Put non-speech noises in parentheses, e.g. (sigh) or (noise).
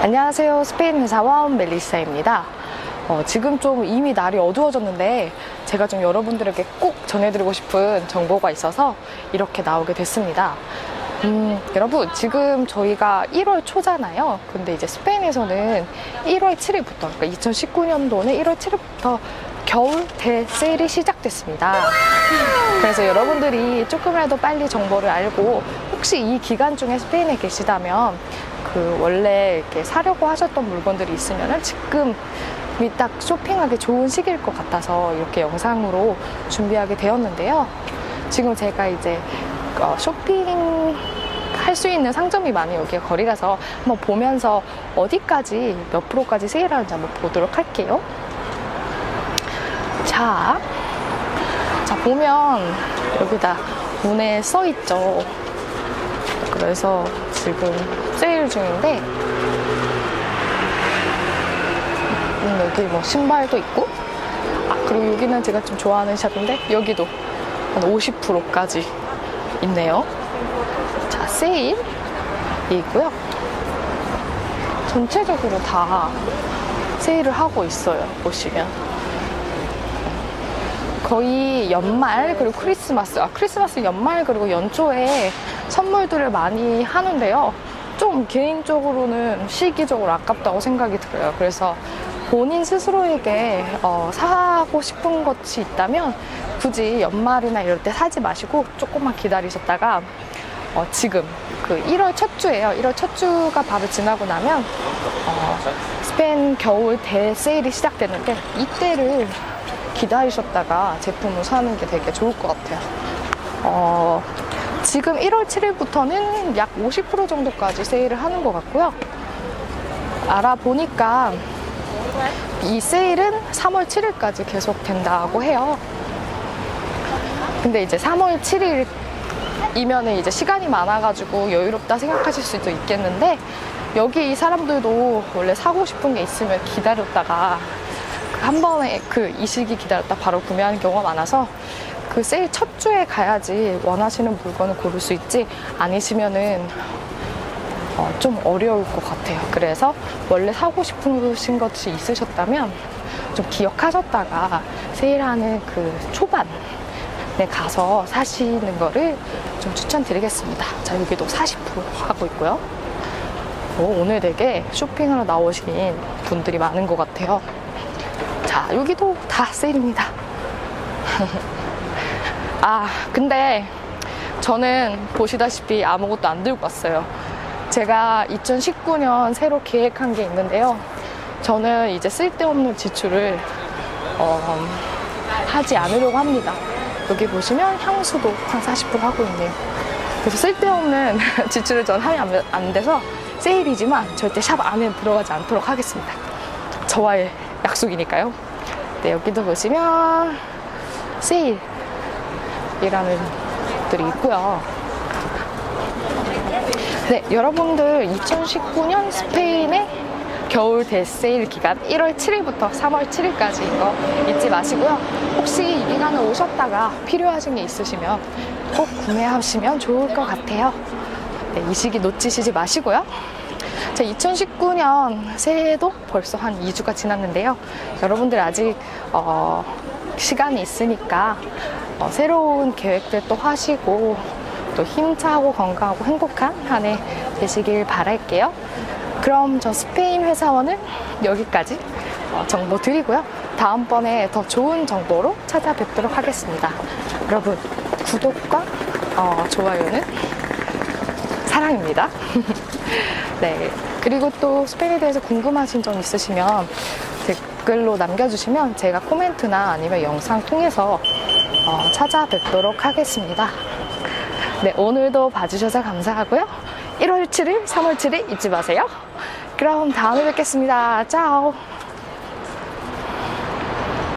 안녕하세요. 스페인 회사원 멜리사입니다. 어, 지금 좀 이미 날이 어두워졌는데 제가 좀 여러분들에게 꼭 전해드리고 싶은 정보가 있어서 이렇게 나오게 됐습니다. 음, 여러분, 지금 저희가 1월 초잖아요. 근데 이제 스페인에서는 1월 7일부터, 그러니까 2019년도는 1월 7일부터 겨울 대세일이 시작됐습니다. 그래서 여러분들이 조금이라도 빨리 정보를 알고 혹시 이 기간 중에 스페인에 계시다면 그 원래 이렇게 사려고 하셨던 물건들이 있으면은 지금이 딱 쇼핑하기 좋은 시기일 것 같아서 이렇게 영상으로 준비하게 되었는데요. 지금 제가 이제 어, 쇼핑 할 수 있는 상점이 많이 여기에 거리라서 한번 보면서 어디까지 몇 프로까지 세일하는지 한번 보도록 할게요. 자, 자 보면 여기다 문에 써 있죠. 그래서 지금 세일 중인데 음, 여기 뭐 신발도 있고 아 그리고 여기는 제가 좀 좋아하는 샵인데 여기도 한 50%까지 있네요. 자 세일이 있고요. 전체적으로 다 세일을 하고 있어요. 보시면. 거의 연말 그리고 크리스마스 아 크리스마스 연말 그리고 연초에 선물들을 많이 하는데요. 좀 개인적으로는 시기적으로 아깝다고 생각이 들어요. 그래서 본인 스스로에게 어, 사고 싶은 것이 있다면 굳이 연말이나 이럴 때 사지 마시고 조금만 기다리셨다가 어, 지금 그 1월 첫 주예요. 1월 첫 주가 바로 지나고 나면 어, 스페인 겨울 대세일이 시작되는데 이때를 기다리셨다가 제품을 사는 게 되게 좋을 것 같아요. 어, 지금 1월 7일부터는 약 50% 정도까지 세일을 하는 것 같고요. 알아보니까 이 세일은 3월 7일까지 계속 된다고 해요. 근데 이제 3월 7일 이면은 이제 시간이 많아가지고 여유롭다 생각하실 수도 있겠는데 여기 이 사람들도 원래 사고 싶은 게 있으면 기다렸다가 한 번에 그 이 시기 기다렸다 바로 구매하는 경우가 많아서 그 세일 첫 주에 가야지 원하시는 물건을 고를 수 있지 아니시면은 어, 좀 어려울 것 같아요. 그래서 원래 사고 싶으신 것이 있으셨다면 좀 기억하셨다가 세일하는 그 초반에 가서 사시는 거를 좀 추천드리겠습니다. 자, 여기도 40% 하고 있고요. 오, 오늘 되게 쇼핑하러 나오신 분들이 많은 것 같아요. 자, 여기도 다 세일입니다. (laughs) 아, 근데 저는 보시다시피 아무것도 안 들고 왔어요. 제가 2019년 새로 계획한 게 있는데요. 저는 이제 쓸데없는 지출을 어, 하지 않으려고 합니다. 여기 보시면 향수도 한 40% 하고 있네요. 그래서 쓸데없는 (laughs) 지출을 전 하면 안- 안 돼서 세일이지만 절대 샵 안에 들어가지 않도록 하겠습니다. 저와의 약속이니까요. 네, 여기도 보시면 세일이라는 것들이 있고요. 네, 여러분들 2019년 스페인의 겨울 대세일 기간 1월 7일부터 3월 7일까지인 거 잊지 마시고요. 혹시 이 기간에 오셨다가 필요하신 게 있으시면 꼭 구매하시면 좋을 것 같아요. 네, 이 시기 놓치시지 마시고요. 자, 2019년 새해도 벌써 한 2주가 지났는데요. 여러분들 아직 어, 시간이 있으니까 어, 새로운 계획들 또 하시고 또 힘차고 건강하고 행복한 한 해 되시길 바랄게요. 그럼 저 스페인 회사원은 여기까지 어, 정보 드리고요. 다음번에 더 좋은 정보로 찾아뵙도록 하겠습니다. 여러분 구독과 어, 좋아요는 사랑입니다. (laughs) 네. 그리고 또 스페인에 대해서 궁금하신 점 있으시면 댓글로 남겨주시면 제가 코멘트나 아니면 영상 통해서 어, 찾아뵙도록 하겠습니다. 네, 오늘도 봐주셔서 감사하고요. 1월 7일, 3월 7일 잊지 마세요. 그럼 다음에 뵙겠습니다. 짜오.